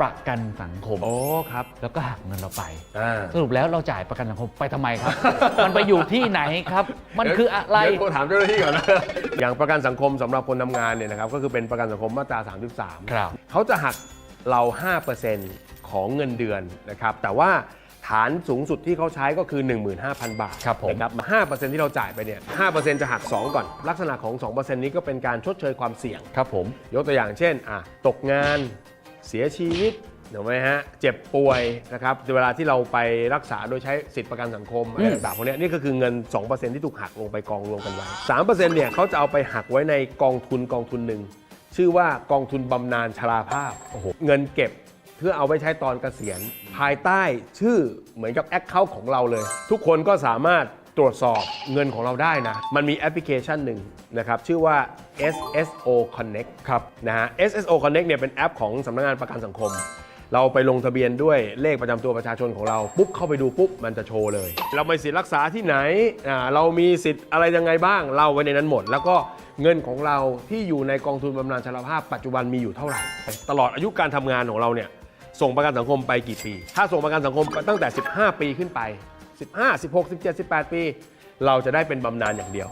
ประกันสังคม โอ้ครับแล้วก็หักเงินเราไป อ่า สรุปแล้วเราจ่ายประกันสังคมไปทำไมครับ มันไปอยู่ที่ไหนครับ มันคืออะไร เดี๋ยวโทรถามเจ้าหน้าที่ก่อนนะ อย่างประกันสังคมสำหรับคนทำงานเนี่ยนะครับก็คือเป็นประกันสังคมมาตรา 33 ครับ เขาจะหักเรา 5%ของเงินเดือนนะครับ แต่ว่าฐานสูงสุดที่เขาใช้ก็คือ 15,000 บาทครับผม นะครับ5%ที่เราจ่ายไปเนี่ย5%จะหัก 2 ก่อน ลักษณะของ 2%นี้ก็เป็นการชดเชยความเสี่ยง ครับผม ยกตัวอย่างเช่นอะตกงาน เสียชีวิตถูกไหมฮะเจ็บป่วยนะครับเวลาที่เราไปรักษาโดยใช้สิทธิประกันสังคมอะไรอืมต่างๆพวกเนี้ยนี่ก็คือเงิน 2%ที่ถูกหักลงไปกองรวมกันไว้3%เนี่ยเขาจะเอาไปหักไว้ในกองทุนกองทุนหนึ่งชื่อว่ากองทุนบำนาญชราภาพโอ้โหเงินเก็บเพื่อเอาไว้ใช้ตอนเกษียณ ภายใต้ชื่อเหมือนกับแอคเคาท์ของเราเลย ทุกคนก็สามารถ ตรวจสอบเงินของเราได้นะ มันมีแอปพลิเคชันหนึ่งนะครับ ชื่อว่า SSO Connect ครับนะฮะ SSO Connect เนี่ยเป็นแอปของสำนักงานประกันสังคม เราไปลงทะเบียนด้วยเลขประจำตัวประชาชนของเราปุ๊บเข้าไปดูปุ๊บมันจะโชว์เลย เรามีสิทธิ์รักษาที่ไหนอ่าเรามีสิทธิ์อะไรยังไงบ้างเล่าไว้ในนั้นหมด แล้วก็เงินของเราที่อยู่ในกองทุนบำนาญชราภาพปัจจุบันมีอยู่เท่าไหร่ ตลอดอายุการทำงานของเราเนี่ยส่งประกันสังคมไปกี่ปี ถ้าส่งประกันสังคมไปตั้งแต่ 15 ปีขึ้นไป 15 16 17 18 ปี เราจะได้เป็นบำนาญอย่างเดียว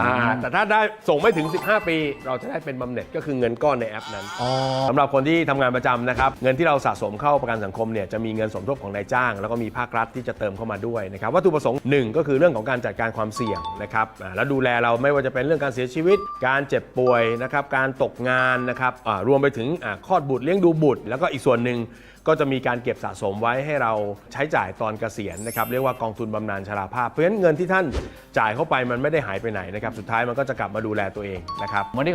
อ่าแต่ถ้าได้ส่งไม่ถึง 15 ปี เราจะได้เป็นบำเหน็จก็คือเงินก้อนในแอปนั้นอ๋อสำหรับคนที่ทำงานประจำนะครับ เงินที่เราสะสมเข้าประกันสังคมเนี่ยจะมีเงินสมทบของนายจ้าง แล้วก็มีภาครัฐที่จะเติมเข้ามาด้วยนะครับวัตถุประสงค์หนึ่งก็คือเรื่องของการจัดการความเสี่ยงนะครับอ่าแล้วดูแลเราไม่ว่าจะเป็นเรื่องการเสียชีวิต การเจ็บป่วยนะครับการตกงานนะครับอ่ารวมไปถึงอ่าคลอดบุตรเลี้ยงดูบุตร แล้วก็อีกส่วนหนึ่ง ก็จะมีการเก็บสะสมไว้ให้เราใช้จ่ายตอนเกษียณนะครับเรียกว่ากองทุนบำนาญชราภาพ เพราะฉะนั้นเงินที่ท่านจ่ายเข้าไปมันไม่ได้หายไปไหนนะครับสุดท้ายมันก็จะกลับมาดูแลตัวเองนะครับ วันนี้ขอบ